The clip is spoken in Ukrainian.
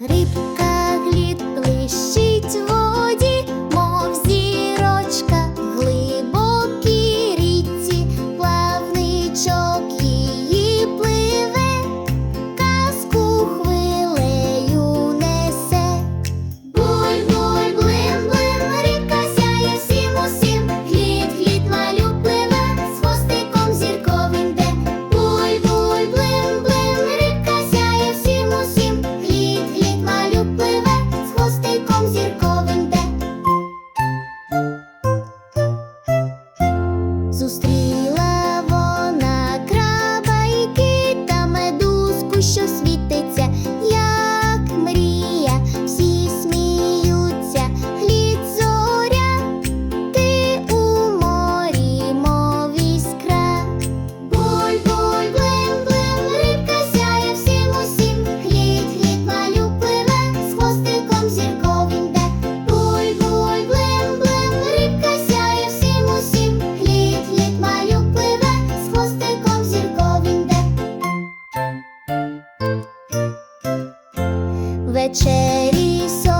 Рибка todos. večeri so